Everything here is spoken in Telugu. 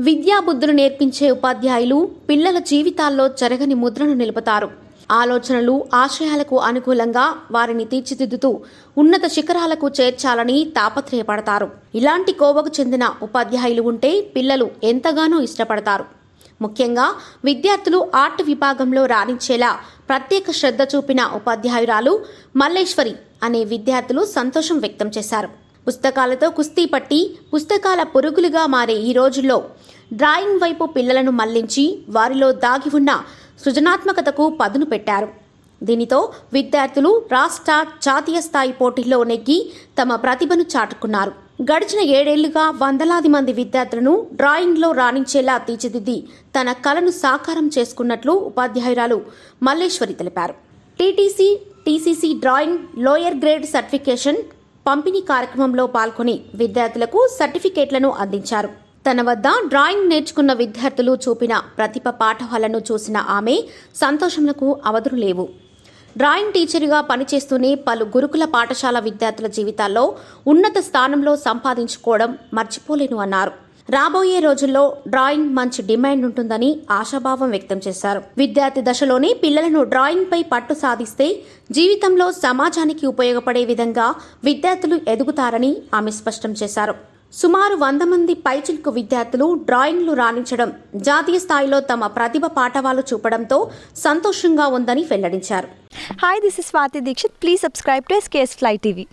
విద్యాబుద్ధులు నేర్పించే ఉపాధ్యాయులు పిల్లల జీవితాల్లో జరగని ముద్రను నిలుపుతారు. ఆలోచనలు ఆశయాలకు అనుకూలంగా వారిని తీర్చిదిద్దుతూ ఉన్నత శిఖరాలకు చేర్చాలని తాపత్రయపడతారు. ఇలాంటి కోవకు చెందిన ఉపాధ్యాయులు ఉంటే పిల్లలు ఎంతగానో ఇష్టపడతారు. ముఖ్యంగా విద్యార్థులు ఆర్ట్ విభాగంలో రాణించేలా ప్రత్యేక శ్రద్ధ చూపిన ఉపాధ్యాయురాలు మల్లేశ్వరి అనే విద్యార్థులు సంతోషం వ్యక్తం చేశారు. పుస్తకాలతో కుస్తీ పట్టి పుస్తకాల పురుగులుగా మారే ఈ రోజుల్లో డ్రాయింగ్ వైపు పిల్లలను మళ్ళించి వారిలో దాగి ఉన్న సృజనాత్మకతకు పదును పెట్టారు. దీనితో విద్యార్థులు రాష్ట్ర జాతీయ స్థాయి పోటీల్లో నెగ్గి తమ ప్రతిభను చాటుకున్నారు. గడిచిన ఏడేళ్ళుగా వందలాది మంది విద్యార్థులను డ్రాయింగ్లో రాణించేలా తీర్చిదిద్ది తన కలను సాకారం చేసుకున్నట్లు ఉపాధ్యాయురాలు మల్లేశ్వరి తెలిపారు. TTC TCC drawing lower grade certification పంపిణీ కార్యక్రమంలో పాల్గొని విద్యార్థులకు సర్టిఫికేట్లను అందించారు. తన వద్ద డ్రాయింగ్ నేర్చుకున్న విద్యార్థులు చూపిన ప్రతిభ పాఠవాలను చూసిన ఆమె సంతోషములకు అవధులు లేవు. డ్రాయింగ్ టీచర్గా పనిచేస్తూనే పలు గురుకుల పాఠశాల విద్యార్థుల జీవితాల్లో ఉన్నత స్థానంలో సంపాదించుకోవడం మర్చిపోలేను అన్నారు. రాబోయే రోజుల్లో డ్రాయింగ్ మంచి డిమాండ్ ఉంటుందని ఆశాభావం వ్యక్తం చేశారు. విద్యార్థి దశలోనే పిల్లలను డ్రాయింగ్ పై పట్టు సాధిస్తే జీవితంలో సమాజానికి ఉపయోగపడే విధంగా విద్యార్థులు ఎదుగుతారని ఆమె స్పష్టం చేశారు. సుమారు వంద మంది పైచిల్కు విద్యార్థులు డ్రాయింగ్లు రాణించడం జాతీయ స్థాయిలో తమ ప్రతిభ పాఠవాలు చూపడంతో సంతోషంగా ఉందని వెల్లడించారు. Hi this is Swathi Dixit please subscribe to SKS fly TV